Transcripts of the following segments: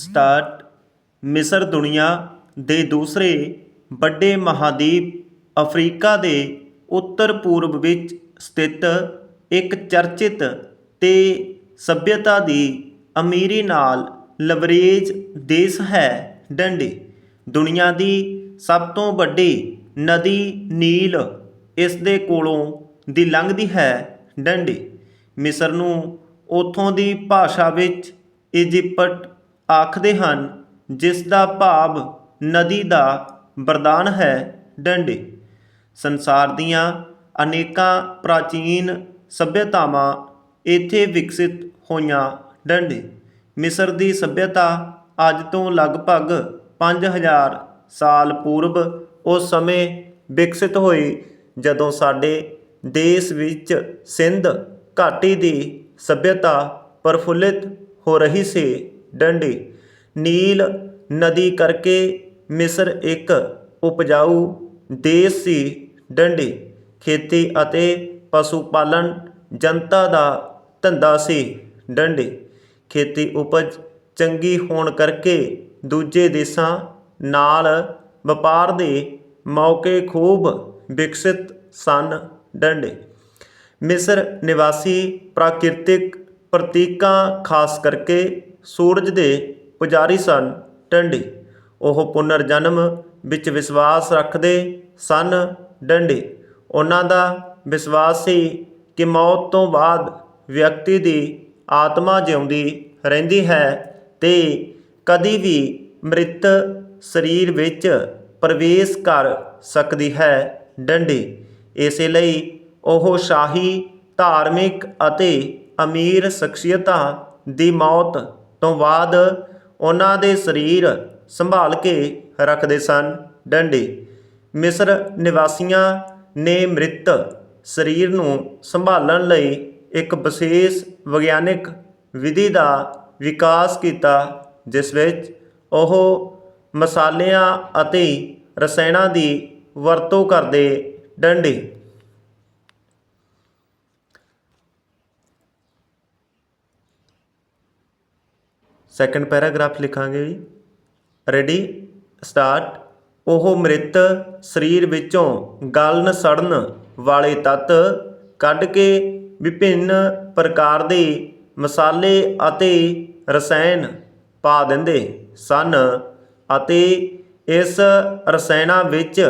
Start ਮਿਸਰ ਦੁਨੀਆ ਦੇ ਦੂਸਰੇ ਵੱਡੇ ਮਹਾਦੀਪ ਅਫਰੀਕਾ ਦੇ ਉੱਤਰ ਪੂਰਬ ਵਿੱਚ ਸਥਿਤ ਇੱਕ ਚਰਚਿਤ ਤੇ ਸਭਿਅਤਾ ਦੀ ਅਮੀਰੀ ਨਾਲ ਲਵਰੇਜ ਦੇਸ਼ ਹੈ ਡੰਡੀ। ਦੁਨੀਆ ਦੀ ਸਭ ਤੋਂ ਵੱਡੀ ਨਦੀ ਨੀਲ ਇਸ ਦੇ ਕੋਲੋਂ ਦੀ ਲੰਘਦੀ ਹੈ ਡੰਡੀ। ਮਿਸਰ ਨੂੰ ਉਥੋਂ ਦੀ ਭਾਸ਼ਾ ਵਿੱਚ ਇਜਿਪਟ ਆਖਦੇ ਹਨ ਜਿਸ ਦਾ ਭਾਵ ਨਦੀ ਦਾ ਵਰਦਾਨ ਹੈ, ਡੰਡੇ। ਸੰਸਾਰ ਦੀਆਂ ਅਨੇਕਾਂ ਪ੍ਰਾਚੀਨ ਸਭਿਅਤਾਵਾਂ ਇੱਥੇ ਵਿਕਸਿਤ ਹੋਈਆਂ ਡੰਡੇ। ਮਿਸਰ ਦੀ ਸਭਿਅਤਾ ਅੱਜ ਤੋਂ ਲਗਭਗ 5000 ਸਾਲ ਪੂਰਬ ਉਸ ਸਮੇਂ ਵਿਕਸਿਤ ਹੋਈ, ਜਦੋਂ ਸਾਡੇ ਦੇਸ਼ ਵਿੱਚ ਸਿੰਧ ਘਾਟੀ ਦੀ ਸਭਿਅਤਾ ਪ੍ਰਫੁੱਲਿਤ ਹੋ ਰਹੀ ਸੀ। ਡੰਡੀ। ਨੀਲ ਨਦੀ ਕਰਕੇ ਮਿਸਰ ਇੱਕ ਉਪਜਾਊ ਦੇਸ਼ ਸੀ ਡੰਡੀ। ਖੇਤੀ ਅਤੇ ਪਸ਼ੂ ਪਾਲਣ ਜਨਤਾ ਦਾ ਧੰਦਾ ਸੀ ਡੰਡੀ। ਖੇਤੀ ਉਪਜ ਚੰਗੀ ਹੋਣ ਕਰਕੇ ਦੂਜੇ ਦੇਸ਼ਾਂ ਨਾਲ ਵਪਾਰ ਦੇ ਮੌਕੇ ਖੂਬ ਵਿਕਸਿਤ ਸਨ ਡੰਡੇ। ਮਿਸਰ ਨਿਵਾਸੀ ਪ੍ਰਾਕਿਰਤਿਕ ਪ੍ਰਤੀਕਾਂ ਖਾਸ ਕਰਕੇ ਸੂਰਜ ਦੇ ਪੁਜਾਰੀ ਸਨ, ਡੰਡੀ। ਉਹ ਪੁਨਰ ਜਨਮ ਵਿੱਚ ਵਿਸ਼ਵਾਸ ਰੱਖਦੇ ਸਨ, ਡੰਡੀ। ਉਹਨਾਂ ਦਾ ਵਿਸ਼ਵਾਸ ਸੀ ਕਿ ਮੌਤ ਤੋਂ ਬਾਅਦ ਵਿਅਕਤੀ ਦੀ ਆਤਮਾ ਜਿਉਂਦੀ ਰਹਿੰਦੀ ਹੈ ਤੇ ਕਦੀ ਵੀ ਮ੍ਰਿਤ ਸਰੀਰ ਵਿੱਚ ਪ੍ਰਵੇਸ਼ ਕਰ ਸਕਦੀ ਹੈ, ਡੰਡੀ। ਇਸੇ ਲਈ ਉਹ ਸ਼ਾਹੀ, ਧਾਰਮਿਕ ਅਤੇ ਅਮੀਰ ਸ਼ਖਸੀਅਤਾਂ ਦੀ ਮੌਤ ਤੋਂ ਬਾਅਦ ਉਹਨਾਂ ਦੇ ਸਰੀਰ ਸੰਭਾਲ ਕੇ ਰੱਖਦੇ ਸਨ। ਡੰਡੇ। ਮਿਸਰ ਨਿਵਾਸੀਆਂ ਨੇ ਮ੍ਰਿਤ ਸਰੀਰ ਨੂੰ ਸੰਭਾਲਣ ਲਈ ਇੱਕ ਵਿਸ਼ੇਸ਼ ਵਿਗਿਆਨਿਕ ਵਿਧੀ ਦਾ ਵਿਕਾਸ ਕੀਤਾ, ਜਿਸ ਵਿੱਚ ਉਹ ਮਸਾਲਿਆਂ ਅਤੇ ਰਸਾਇਣਾਂ ਦੀ ਵਰਤੋਂ ਕਰਦੇ ਡੰਡੇ। ਸੈਕੰਡ ਪੈਰਾਗ੍ਰਾਫ ਲਿਖਾਂਗੇ ਜੀ। ਰੈਡੀ ਸਟਾਰਟ ਉਹ ਮ੍ਰਿਤ ਸਰੀਰ ਵਿੱਚੋਂ ਗਲਨ ਸੜਨ ਵਾਲੇ ਤੱਤ ਕੱਢ ਕੇ ਵਿਭਿੰਨ ਪ੍ਰਕਾਰ ਦੇ ਮਸਾਲੇ ਅਤੇ ਰਸਾਇਣ ਪਾ ਦਿੰਦੇ ਸਨ ਅਤੇ ਇਸ ਰਸਾਇਣਾਂ ਵਿੱਚ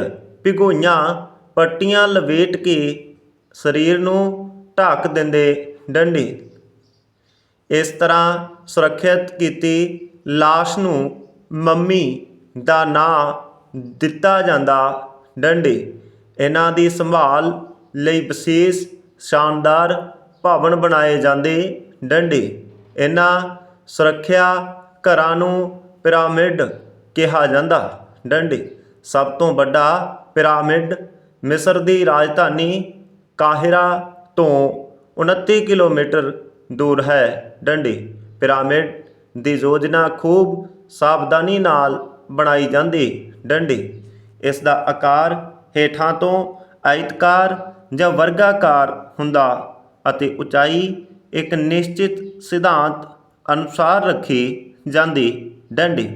ਭਿਗੋਈਆਂ ਪੱਟੀਆਂ ਲਵੇਟ ਕੇ ਸਰੀਰ ਨੂੰ ਢੱਕ ਦਿੰਦੇ ਡੰਡੀ। ਇਸ ਤਰ੍ਹਾਂ ਸੁਰੱਖਿਅਤ ਕੀਤੀ ਲਾਸ਼ ਨੂੰ ਮੰਮੀ ਦਾ ਨਾਂ ਦਿੱਤਾ ਜਾਂਦਾ ਡੰਡੀ। ਇਹਨਾਂ ਦੀ ਸੰਭਾਲ ਲਈ ਵਿਸ਼ੇਸ਼ ਸ਼ਾਨਦਾਰ ਭਵਨ ਬਣਾਏ ਜਾਂਦੇ ਡੰਡੀ। ਇਹਨਾਂ ਸੁਰੱਖਿਆ ਘਰਾਂ ਨੂੰ ਪਿਰਾਮਿਡ ਕਿਹਾ ਜਾਂਦਾ ਡੰਡੀ। ਸਭ ਤੋਂ ਵੱਡਾ ਪਿਰਾਮਿਡ ਮਿਸਰ ਦੀ ਰਾਜਧਾਨੀ ਕਾਹਿਰਾ ਤੋਂ 29 ਕਿਲੋਮੀਟਰ ਦੂਰ ਹੈ। ਡੰਡੀ, ਪਿਰਾਮਿਡ ਦੀ ਯੋਜਨਾ ਖੂਬ ਸਾਵਧਾਨੀ ਨਾਲ ਬਣਾਈ ਜਾਂਦੀ। ਡੰਡੀ, ਇਸ ਦਾ ਆਕਾਰ ਹੇਠਾਂ ਤੋਂ ਆਇਤਕਾਰ ਜਾਂ ਵਰਗਾਕਾਰ ਹੁੰਦਾ ਅਤੇ ਉਚਾਈ ਇੱਕ ਨਿਸ਼ਚਿਤ ਸਿਧਾਂਤ ਅਨੁਸਾਰ ਰੱਖੀ ਜਾਂਦੀ। ਡੰਡੀ,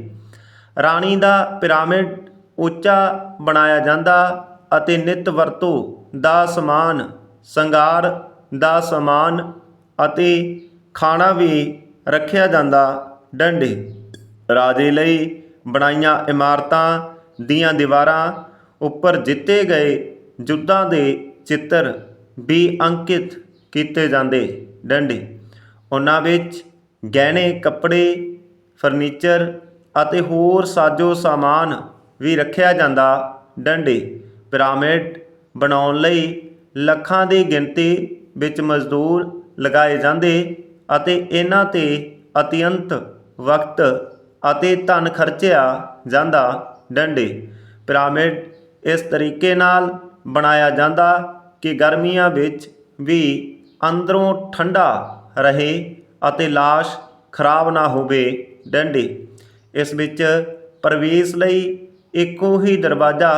ਰਾਣੀ ਦਾ ਪਿਰਾਮਿਡ ਉੱਚਾ ਬਣਾਇਆ ਜਾਂਦਾ ਅਤੇ ਨਿਤ ਵਰਤੋਂ ਦਾ ਸਮਾਨ ਸੰਗਾਰ ਦਾ ਸਮਾਨ ਅਤੇ ਖਾਣਾ ਵੀ ਰੱਖਿਆ ਜਾਂਦਾ ਡੰਡੇ। ਰਾਜੇ ਲਈ ਬਣਾਈਆਂ ਇਮਾਰਤਾਂ ਦੀਆਂ ਦੀਵਾਰਾਂ ਉੱਪਰ ਜਿੱਤੇ ਗਏ ਯੁੱਧਾਂ ਦੇ ਚਿੱਤਰ ਵੀ ਅੰਕਿਤ ਕੀਤੇ ਜਾਂਦੇ ਡੰਡੇ। ਉਹਨਾਂ ਵਿੱਚ ਗਹਿਣੇ, ਕੱਪੜੇ, ਫਰਨੀਚਰ ਅਤੇ ਹੋਰ ਸਾਜੋ ਸਾਮਾਨ ਵੀ ਰੱਖਿਆ ਜਾਂਦਾ ਡੰਡੇ। ਪਿਰਾਮਿਡ ਬਣਾਉਣ ਲਈ ਲੱਖਾਂ ਦੀ ਗਿਣਤੀ ਵਿੱਚ ਮਜ਼ਦੂਰ ਲਗਾਏ ਜਾਂਦੇ ਅਤੇ ਇਹਨਾਂ ਤੇ ਅਤਿਅੰਤ ਵਕਤ ਅਤੇ ਧਨ ਖਰਚਿਆ ਜਾਂਦਾ ਡੰਡੇ। ਪਿਰਾਮਿਡ ਇਸ ਤਰੀਕੇ ਨਾਲ ਬਣਾਇਆ ਜਾਂਦਾ ਕਿ ਗਰਮੀਆਂ ਵਿੱਚ ਵੀ ਅੰਦਰੋਂ ਠੰਡਾ ਰਹੇ ਅਤੇ লাশ ਖਰਾਬ ਨਾ ਹੋਵੇ ਡੰਡੇ। ਇਸ ਵਿੱਚ ਪ੍ਰਵੇਸ਼ ਲਈ ਇੱਕੋ ਹੀ ਦਰਵਾਜ਼ਾ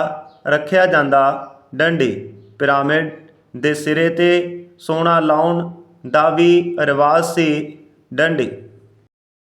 ਰੱਖਿਆ ਜਾਂਦਾ ਡੰਡੇ। ਪਿਰਾਮਿਡ ਦੇ ਸਿਰੇ ਤੇ ਸੋਨਾ ਲਾਉਣ ਦਾ ਵੀ ਰਿਵਾਜ ਸੀ ਡੰਡੇ।